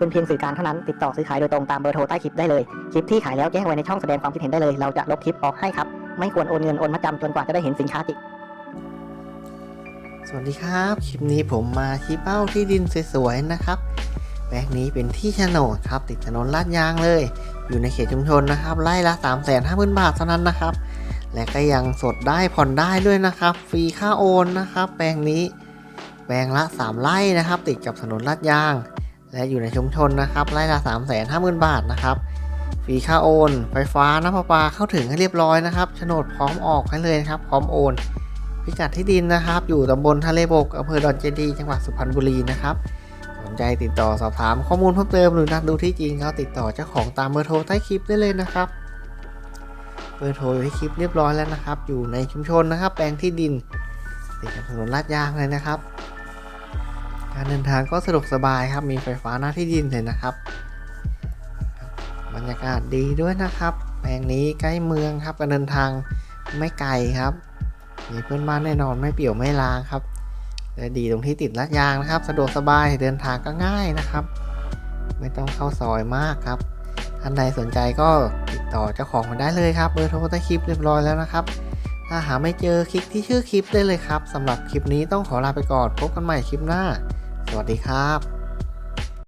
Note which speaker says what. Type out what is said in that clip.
Speaker 1: เป็นเพียงสื่อกลางเท่านั้น ติดต่อซื้อขายโดยตรงตามเบอร์โทรใต้คลิปได้เลย คลิปที่ขายแล้วแจ้งไว้ในช่องแสดงความคิดเห็นได้เลย เราจะลบคลิปออกให้ครับ ไม่ควรโอนเงินโอนมาจำจนกว่าจะได้เห็นสินค้าจริง
Speaker 2: สวัสดีครับ คลิปนี้ผมมาที่เป้าที่ดินสวยๆนะครับแปลงนี้เป็นที่โฉนดครับ ติดถนนลาดยางเลย อยู่ในเขตชุมชนนะครับไร่ละ 3 5 0 0 0 0 บาทเท่านั้นนะครับ และก็ยังสดได้ผ่อนได้ด้วยนะครับ ฟรีค่าโอนนะครับ แปลงนี้ แปลงละ 3 ไร่นะครับ ติดกับถนนลาดยาง และอยู่ในชุมชนนะครับไร่ละ3 5 0 0 0 0 บาทนะครับฟรีค่าโอน ไฟฟ้าน้ำประปาเข้าถึงให้เรียบร้อยนะครับโฉนดพร้อมออกให้เลยนะครับ พร้อมโอน พิกัดที่ดินนะครับ อยู่ตำบลทะเลบกอำเภอดอนเจดีจังหวัดสุพรรณบุรีนะครับสนใจติดต่อสอบถามข้อมูลเพิ่มเติมหรือนัดดูที่จริงก็ติดต่อเจ้าของตามเบอร์โทรใต้คลิปได้เลยนะครับเบอร์โทรที่คลิปเรียบร้อยแล้วนะครับ อยู่ในชุมชนนะครับ แปลงที่ดินติดกับถนนลาดยางเลยนะครับ การเดินทางก็สะดวกสบายครับ มีไฟฟ้าหน้าที่ดินเลยนะครับ บรรยากาศดีด้วยนะครับ แปลงนี้ใกล้เมืองครับการเดินทางไม่ไกลครับ มีเพื่อนบ้านแน่นอนไม่เปี่ยวไม่ลางครับและดีตรงที่ติดลาดยางนะครับ สะดวกสบายเดินทางก็ง่ายนะครับ ไม่ต้องเข้าซอยมากครับท่านใดสนใจก็ติดต่อเจ้าของมาได้เลยครับเบอร์โทรใต้คลิปเรียบร้อยแล้วนะครับ ถ้าหาไม่เจอคลิกที่ชื่อคลิปได้เลยครับสำหรับคลิปนี้ต้องขอลาไปก่อนพบกันใหม่คลิปหน้า สวัสดีครับ